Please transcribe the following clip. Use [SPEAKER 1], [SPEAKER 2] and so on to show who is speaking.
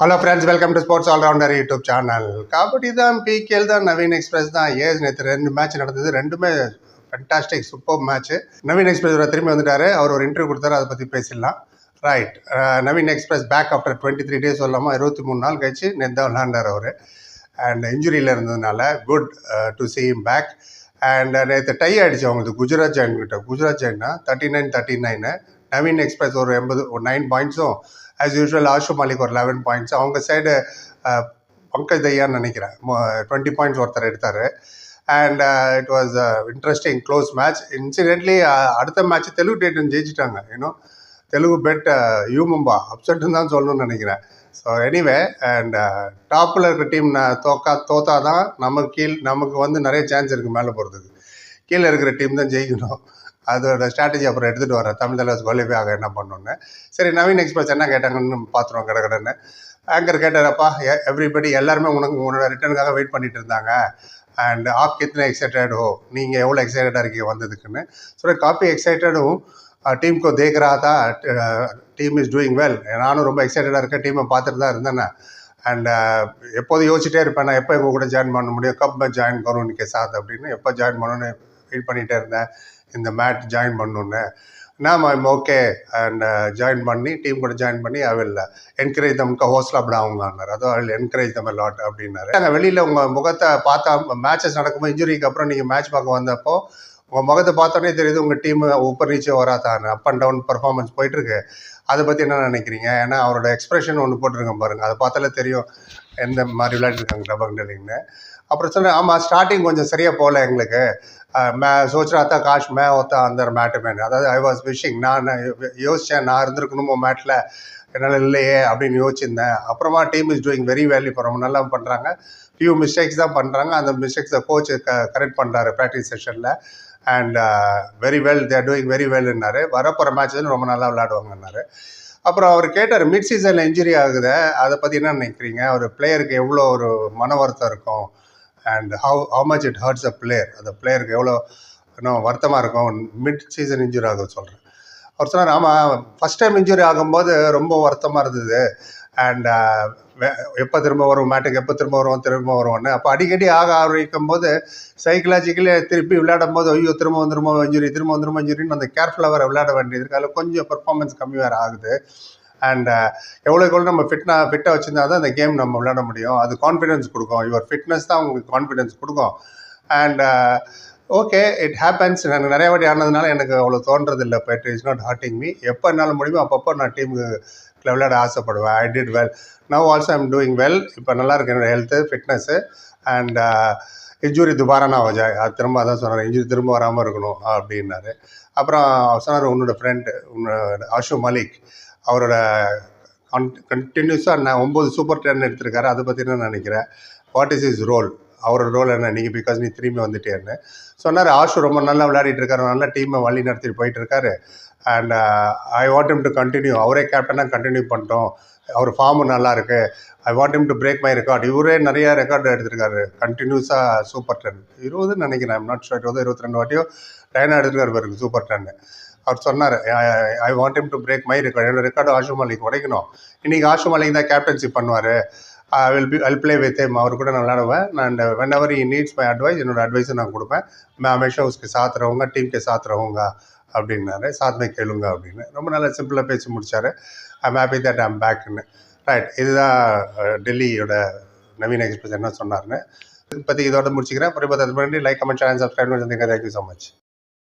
[SPEAKER 1] Hello friends welcome to sports allrounder YouTube channel kabaddi தான் PKL தான் Naveen express தான். Ace நேற்று ரெண்டு மேட்ச் நடந்தது. ரெண்டுமே fantastic super match Naveen express திரும்பி வந்துட்டாரு. அவர் ஒரு இன்டர்வியூ கொடுத்தாரு. அதை பற்றி பேசிடலாம். Right Naveen express back after twenty three days சொல்லாமல் இருபத்தி மூணு நாள் கழிச்சு நேற்று தான் விளாண்டார் அவர். அண்ட் இன்ஜுரியில் இருந்ததுனால good to uh, see back and நேற்று டை ஆயிடுச்சு அவங்களுக்கு குஜராத் ஜெயின் கிட்ட. Gujarat ஜெயின்னா thirty nine thirty nine Naveen express ஒரு எண்பது ஒரு நைன் பாயிண்ட்ஸும் ஆஸ் யூஷுவல் ஆஷு மாலிக் ஒரு லெவன் பாயிண்ட்ஸ் அவங்க சைடு பங்கஜ் தையான்னு நினைக்கிறேன். டுவெண்ட்டி பாயிண்ட்ஸ் ஒருத்தர் எடுத்தார். And it was interesting close match incidentally அடுத்த மேட்ச் தெலுங்கு டேட்டன் ஜெயிச்சிட்டாங்க இன்னும் தெலுங்கு பெட் uh, யூமம்பா அப்செட்டுன்னு தான் சொல்லணும்னு நினைக்கிறேன். ஸோ எனிவே அண்ட் டாப்பில் இருக்கிற டீம் uh, தோக்கா தோத்தா தான் நமக்கு கீழ் நமக்கு வந்து நிறைய சான்ஸ் இருக்குது மேலே போகிறதுக்கு கீழே இருக்கிற டீம் தான் ஜெயிக்கணும். அதோட ஸ்ட்ராட்டஜி அப்புறம் எடுத்துகிட்டு வரேன் தமிழ் தலைவர் சொல்லி போய் அங்கே என்ன பண்ணோன்னு சரி நவீன் எக்ஸ்பிரஸ் என்ன கேட்டாங்கன்னு பார்த்துருவோம் கிட கடன்னு. ஆங்கர் கேட்டாரப்பா எவ்ரிபடி எல்லாருமே உனக்கு உன்னோட ரிட்டர்னுக்காக வெயிட் பண்ணிட்டு இருந்தாங்க. அண்ட் ஆப் கித்னா எக்ஸைட்டட் ஹோ நீங்கள் எவ்வளோ எக்ஸைட்டடாக இருக்கீங்க வந்ததுக்குன்னு. ஸோ காப்பி எக்ஸைட்டடும் team go team is doing well நானும் ரொம்ப எக்ஸைட்டடாக இருக்கேன் டீமை பார்த்துட்டு தான் இருந்தேன். அண்ட் எப்போதும் யோசிச்சிட்டே இருப்பேன் நான் எப்போ எங்கள் கூட ஜாயின் பண்ண முடியும் கப் ஜாயின் கரோன்னு கே சாத் அப்படின்னு எப்போ ஜாயின் பண்ணணும்னு வெயிட் பண்ணிகிட்டே இருந்தேன். இந்த மேட்ச் ஜாயின் பண்ணணுன்னு நான் ஐம் ஓகே அண்ட் ஜாயின் பண்ணி டீம் கூட ஜாயின் பண்ணி ஐ வில் என்கரேஜ் தம்க்கு ஹோஸ்ட்ல அப்படி அவங்கன்னாரு அதோ ஐ என்கரேஜ் தம் லாட் அப்படின்னாரு. நாங்கள் வெளியில் உங்கள் முகத்தை பார்த்தா மேட்சஸ் நடக்கும்போது இன்ஜுரிக்கு அப்புறம் நீங்கள் மேட்ச் பார்க்க வந்தப்போ உங்கள் முகத்தை பார்த்தோன்னே தெரியுது உங்கள் டீம் உப்பர் ரீச்சே வராதான் அப் அண்ட் டவுன் பர்ஃபார்மன்ஸ் போயிட்டுருக்கு அதை பற்றி என்ன நினைக்கிறீங்க? ஏன்னா அவரோட எக்ஸ்பிரஷன் ஒன்று போட்டிருக்கேன் பாருங்கள் அதை பார்த்தாலே தெரியும். எந்த மாதிரி விளையாண்டுருக்காங்க டபங் அப்புறம் சொன்னேன் ஆமாம் ஸ்டார்டிங் கொஞ்சம் சரியாக போகல எங்களுக்கு. மே சோச்ராத்தா காஷ் மே ஒத்தா அந்த மேட்டுமேனு அதாவது ஐ வாஸ் விஷிங் நான் யோசித்தேன் நான் இருந்திருக்கணுமோ மேட்டில் என்னால் இல்லையே அப்படின்னு யோசிச்சிருந்தேன். அப்புறமா team is doing very well இப்போ ரொம்ப நல்லா பண்ணுறாங்க ஃபியூ மிஸ்டேக்ஸ் தான் பண்ணுறாங்க அந்த மிஸ்டேக்ஸை கோச் க கரெக்ட் பண்ணுறாரு ப்ராக்டிஸ் செஷனில் and very well they're doing very வெல்னாரு வரப்போகிற மேட்ச் வந்து ரொம்ப நல்லா விளையாடுவாங்கன்னாரு அப்புறம் அவர் கேட்டார் மிட் சீசனில் இன்ஜுரி ஆகுது அதை பற்றி என்ன நினைக்கிறீங்க? ஒரு பிளேயருக்கு எவ்வளோ ஒரு மன வருத்தம் இருக்கும்? And how how much it hurts a player அந்த பிளேயருக்கு எவ்வளோ இன்னும் வருத்தமாக இருக்கும்? மிட் சீசன் இன்ஜுரி ஆகுது சொல்கிறேன் அவர் சொன்னார் ஆமாம் ஃபஸ்ட் டைம் இன்ஜுரி ஆகும்போது ரொம்ப வருத்தமாக இருந்தது. அண்ட் uh, எப்போ திரும்ப வரும் மேட்டுக்கு எப்போ திரும்ப வருவோம் திரும்ப வருவோம்னு அப்போ அடிக்கடி ஆக ஆரம்பிக்கும் போது சைக்கலாஜிக்கலி திருப்பி விளையாடும் போது ஐயோ திரும்ப வந்துருமோ இன்ஜுரி திரும்ப வந்துருமோ இன்ஜுரின்னு அந்த கேர்ஃபுல்லாக விளையாட வேண்டியது இருக்கு. அதில் கொஞ்சம் பெர்ஃபார்மன்ஸ் கம்மி வேறு ஆகுது. அண்ட் uh, எவ்வளோக்கு எவ்வளோ நம்ம ஃபிட்னா ஃபிட்டாக வச்சுருந்தா தான் அந்த கேம் நம்ம விளையாட முடியும். அது கான்ஃபிடென்ஸ் கொடுக்கும். யுவர் ஃபிட்னஸ் தான் உங்களுக்கு கான்ஃபிடென்ஸ் கொடுக்கும். அண்ட் ஓகே இட் ஹேப்பன்ஸ் எனக்கு நிறைய வாட்டி ஆனதுனால எனக்கு அவ்வளோ தோன்றதில்லை இப்போ it is not hurting me எப்போ என்னால் முடியுமோ அப்பப்போ நான் டீமுக்கு விளையாட ஆசைப்படுவேன். I did well now also I'm doing well இப்போ நல்லா இருக்கு என்னோட ஹெல்த்து ஃபிட்னஸ்ஸு அண்ட் இன்ஜுரி துபாரா நான் வஜாய் திரும்ப அதான் சொன்னார். இன்ஜுரி திரும்ப வராமல் இருக்கணும் அப்படின்னாரு. அப்புறம் சொன்னார் உன்னோட ஃப்ரெண்டு உன்னோட அஷு மலிக் அவரோட கன் கண்டினியூஸாக நான் ஒம்பது சூப்பர் டென் எடுத்திருக்காரு. அதை பற்றி என்ன நினைக்கிறேன். வாட் இஸ் இஸ் ரோல் அவரோட ரோல் என்ன? நீங்கள் பிகாஸ் நீ திரும்பி வந்துட்டேன்னு. சொன்னார் ஆஷு ரொம்ப நல்லா விளையாடிட்டு இருக்காரு. நல்லா டீமை வழி நடத்திட்டு போயிட்டு இருக்காரு. And I want him to continue அவரே கேப்டனாக கண்டினியூ பண்ணிட்டோம். அவர் ஃபார்மு நல்லா இருக்கு. I want him to break my record இவரே நிறைய ரெக்கார்டு எடுத்திருக்காரு. கண்டினியூஸாக சூப்பர் டென் இருபதுன்னு நினைக்கிறேன். ஐம் நாட் ஷோர் இருபது இருபத்தி ரெண்டு வாட்டியோ டைனாக எடுத்துருக்காரு பாருங்க சூப்பர் டென்னு அவர் சொன்னார் I want him to break my record என்னோட ரெக்கார்டு ஆஷு மாலிக் உடைக்கணும். இன்றைக்கி ஆஷு மாலிக் தான் கேப்டன்ஷிப் பண்ணுவார். I will be all play with him அவர் கூட நான் விளையாடுவேன் நான் whenever he needs my advice என்னோட அட்வைஸை நான் கொடுப்பேன் मैं हमेशा उसके साथ रहूँगा टीम के साथ रहूँगा அப்படின்னாரு சாத் மே கேளுங்க அப்படின்னு ரொம்ப நல்லா சிம்பிளாக பேசி முடிச்சாரு ஐம் ஹாப்பி தட் ஐம் பேக்னு ரைட் இதுதான் டெல்லியோட நவீன எக்ஸ்பிரஸ் என்ன சொன்னார்னு பற்றி இதோட முடிச்சுக்கிறேன் அப்புறம் இப்போ முன்னாடி லைக் கமெண்ட் சேனல் சப்ஸ்கிரைப் பண்ணி தேங்க்யூ ஸோ மச்